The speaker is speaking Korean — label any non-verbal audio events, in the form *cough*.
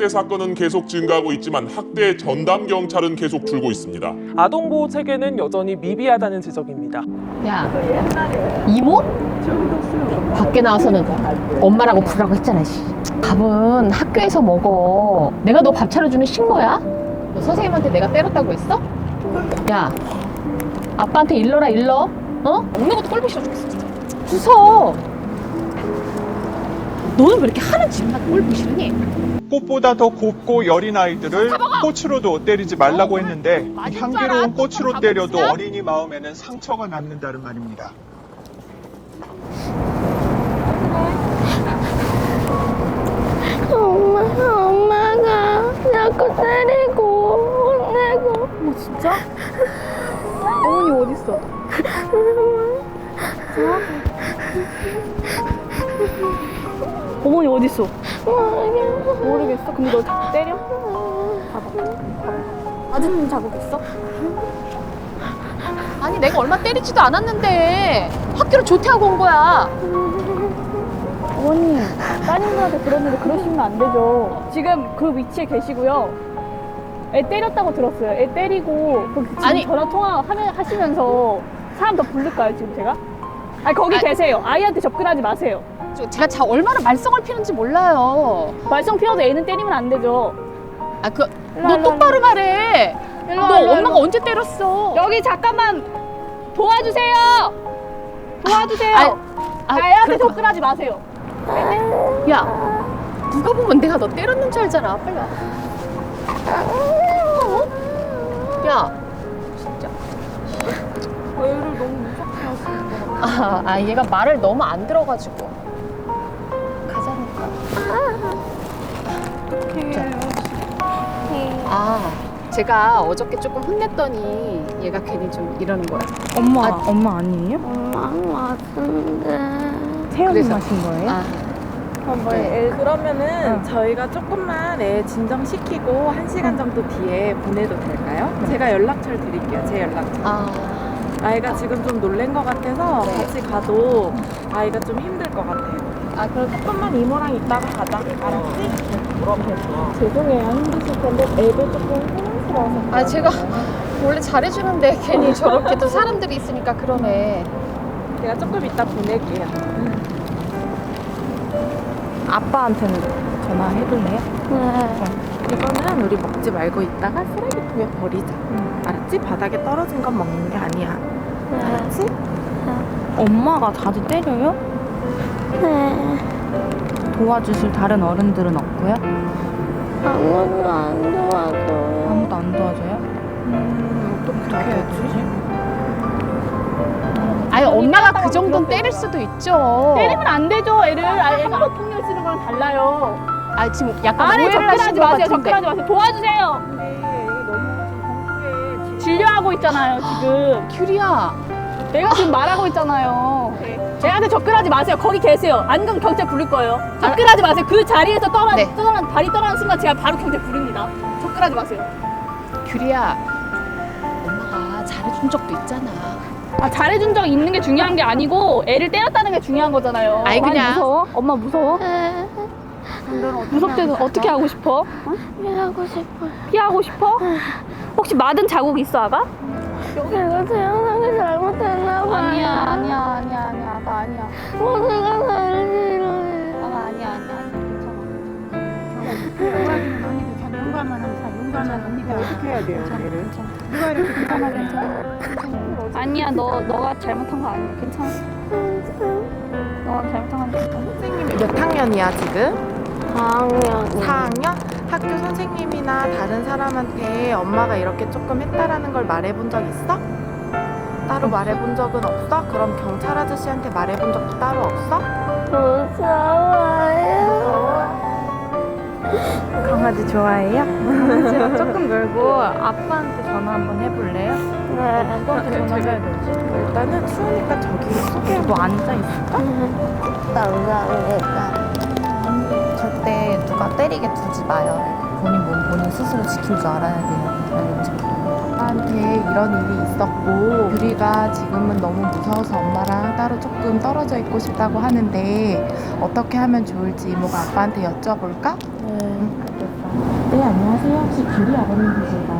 학대 사건은 계속 증가하고 있지만 학대 전담 경찰은 계속 줄고 있습니다. 아동 보호 체계는 여전히 미비하다는 지적입니다. 야, 이모? 밖에 나와서는 엄마라고 부르라고 했잖아, 씨. 밥은 학교에서 먹어. 내가 너 밥 차려주는 식모야? 너 선생님한테 내가 때렸다고 했어? 야, 아빠한테 일러라, 일러. 어? 먹는 것도 꼴보기 싫어 죽겠어, 진짜. 너는 왜 이렇게 하는 짓만 꼴보기 싫으니? 꽃보다 더 곱고 여린 아이들을 꽃으로도 때리지 말라고 했는데 맞은 줄 향기로운? 꽃으로 또 때려도. 어린이 마음에는 상처가 남는다는 말입니다. 엄마, 엄마가 자꾸 때리고 혼내고. 어, 진짜? 어머니 어딨어? 어머니 어딨어? 모르겠어. 근데 너 자꾸 때려? 봐봐. 봐봐. 맞은 자국 있어? 아니, 내가 얼마 때리지도 않았는데 학교를 조퇴하고 온 거야. 어머니, 따님들한테 들었는데 그러시면 안 되죠. 지금 그 위치에 계시고요. 애 때렸다고 들었어요. 애 때리고 그 지금 아니. 전화 통화 하면 하시면서 사람 더 부를까요 지금 제가? 아니 거기 아니. 계세요. 아이한테 접근하지 마세요. 저- 제가 자 얼마나 말썽을 피는지 몰라요. 말썽 피워도 애는 때리면 안 되죠. 아, 그, 일로 너 일로 똑바로 말해. 일로 너 와, 일로 와, 엄마가 일로 와. 언제 때렸어? 여기 잠깐만 도와주세요. 도와주세요. 아, 아, 아이한테 접근하지 마세요. 야, 누가 보면 내가 너 때렸는 줄 알잖아. 빨리 와. 어? 야, 진짜. 애를 너무 무섭게 하시는 거 아, 아, 얘가 말을 너무 안 들어가지고. 제가 어저께 조금 혼냈더니 얘가 괜히 좀 이러는 거야. 엄마, 아, 엄마 아니에요? 엄마 왔는데. 태연이 그래서- 마신 거예요? 아, 네. 그러면은 응. 저희가 조금만 애 진정시키고 한 시간 정도 뒤에 보내도 될까요? 제가 연락처를 드릴게요. 제 연락처. 아, 아이가 지금 좀 놀란 것 같아서 네. 같이 가도 아이가 좀 힘들 것 같아요. 아, 그럼 조금만 이모랑 있다가 가자. 알았지? 죄송해요. 힘드실 텐데 애도 조금. 아, 제가 원래 잘해주는데 괜히 저렇게 또 사람들이 있으니까 그러네. 제가 조금 이따 보낼게요. 아빠한테는 전화해볼래요? 네. 이거는 우리 먹지 말고 있다가 쓰레기통에 버리자. 알았지? 바닥에 떨어진 건 먹는 게 아니야. 알았지? 엄마가 자주 때려요? 네. 도와주실 다른 어른들은 없고요? 아무도 안 도와줘요. 도와줘요? 음, 어떻게 해야지? 아니, 엄마가 그 정도는 때릴 수도 있죠. 때리면 안 되죠, 애를. 아, 애가 폭력 쓰는 거랑 달라요. 아, 지금 약간 오해를 하신 접근하지 것 마세요, 같은데. 접근하지 마세요. 도와주세요. 근데 애가 너무 좀 공부해. 진료하고 있잖아요, 지금. 큐리야. 내가 지금 말하고 있잖아요. 애한테 접근하지 마세요. 거기 계세요. 안 그럼 경찰 부를 거예요. 접근하지 마세요. 그 자리에서 떠나, 네. 떠나, 발이 떠나는 순간 제가 바로 경찰 부릅니다. 접근하지 마세요. 큐리야. 엄마가 잘해준 적도 있잖아. 아, 잘해준 적 있는 게 중요한 게 아니고 애를 때렸다는 게 중요한 거잖아요. 아이, 그냥. 무서워? 엄마 무서워? 네. 무섭대도 어떻게 하고 싶어? 일하고 싶어요. 피하고 싶어? 혹시 맞은 자국 있어, 아가? 내가 태어나기 잘못했나 봐요. 아니야, 아니야, 아니야, 아니야, 아가 아니야. 모두가 나를 싫어해요. 아가 아니야, 아니야, 아니야. 어떻게 해야 돼요, 얘를? 아니야, 너 너가 잘못한 거 아니야. 괜찮아. 너가 잘못한 거 아니야. 선생님이 몇 학년이야, 지금? 4학년. 4학년? 학교 선생님이나 다른 사람한테 엄마가 이렇게 조금 했다라는 걸 말해본 적 있어? 따로 말해본 적은 없어? 그럼 경찰 아저씨한테 말해본 적도 따로 없어? 무서워요. 강아지 좋아해요? *laughs* 조금 놀고 아빠한테 전화 한번 해볼래요? 네. 누구한테 전화해야 되지? 일단은 추우니까 저기 속에 뭐 앉아 있을까? 감사합니다. 절대 누가 때리게 두지 마요. 본인 몸 본인 스스로 지킬 줄 알아야 돼요. 아빠한테 이런 일이 있었고 유리가 지금은 너무 무서워서 엄마랑 따로 조금 떨어져 있고 싶다고 하는데 어떻게 하면 좋을지 이모가 아빠한테 여쭤볼까? 네. 네, 안녕하세요. 혹시 규리 아버님 되실까요?